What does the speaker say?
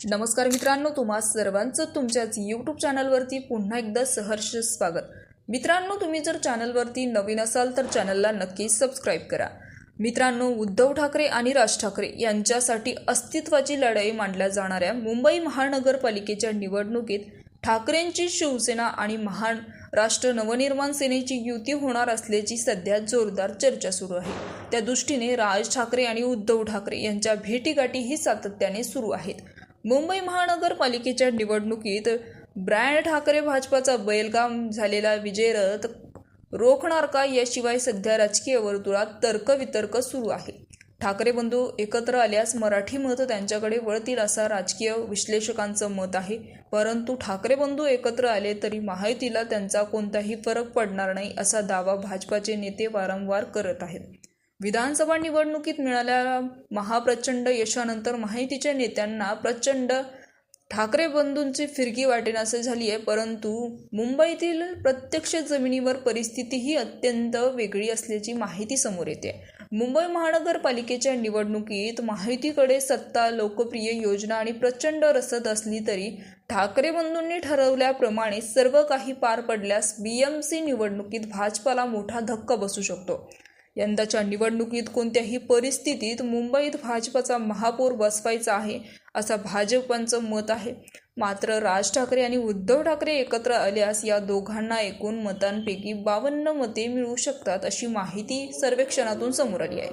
नमस्कार मित्रांनो तुम्हा सर्वांचं तुमच्याच यूट्यूब चॅनलवरती पुन्हा एकदा सहर्ष स्वागत. मित्रांनो तुम्ही जर चॅनलवरती नवीन असाल तर चॅनलला नक्कीच सबस्क्राईब करा. मित्रांनो उद्धव ठाकरे आणि राज ठाकरे यांच्यासाठी अस्तित्वाची लढाई मांडल्या जाणाऱ्या मुंबई महानगरपालिकेच्या निवडणुकीत ठाकरेंची शिवसेना आणि महान राष्ट्र नवनिर्माण सेनेची युती होणार असल्याची सध्या जोरदार चर्चा सुरू आहे. त्या दृष्टीने राज ठाकरे आणि उद्धव ठाकरे यांच्या भेटीगाठीही सातत्याने सुरू आहेत. मुंबई महानगरपालिकेच्या निवडणुकीत ब्रँड ठाकरे भाजपाचा बैलगाम झालेला विजयरथ रोखणार का याशिवाय सध्या राजकीय वर्तुळात तर्कवितर्क सुरू आहे. ठाकरे बंधू एकत्र आल्यास मराठी मत त्यांच्याकडे वळतील असा राजकीय विश्लेषकांचं मत आहे. परंतु ठाकरे बंधू एकत्र आले तरी माहितीला त्यांचा कोणताही फरक पडणार नाही असा दावा भाजपाचे नेते वारंवार करत आहेत. विधानसभा निवडणुकीत मिळालेल्या महाप्रचंड यशानंतर माहितीच्या नेत्यांना प्रचंड ठाकरे बंधूंची फिरकी वाटेनासे झाली आहे परंतु मुंबईतील प्रत्यक्ष जमिनीवर परिस्थिती ही अत्यंत वेगळी असल्याची माहिती समोर येते. मुंबई महानगरपालिकेच्या निवडणुकीत माहितीकडे सत्ता लोकप्रिय योजना आणि प्रचंड रसद असली तरी ठाकरे बंधूंनी ठरवल्याप्रमाणे सर्व काही पार पडल्यास बी एम सी निवडणुकीत भाजपाला मोठा धक्का बसू शकतो. यंदाच्या निवडणुकीत कोणत्याही परिस्थितीत मुंबईत भाजपाचा महापौर बसवायचा आहे असं भाजपांचं मत आहे. मात्र राज ठाकरे आणि उद्धव ठाकरे एकत्र आल्यास या दोघांना एकूण मतांपैकी बावन्न मते मिळू शकतात अशी माहिती सर्वेक्षणातून समोर आली आहे.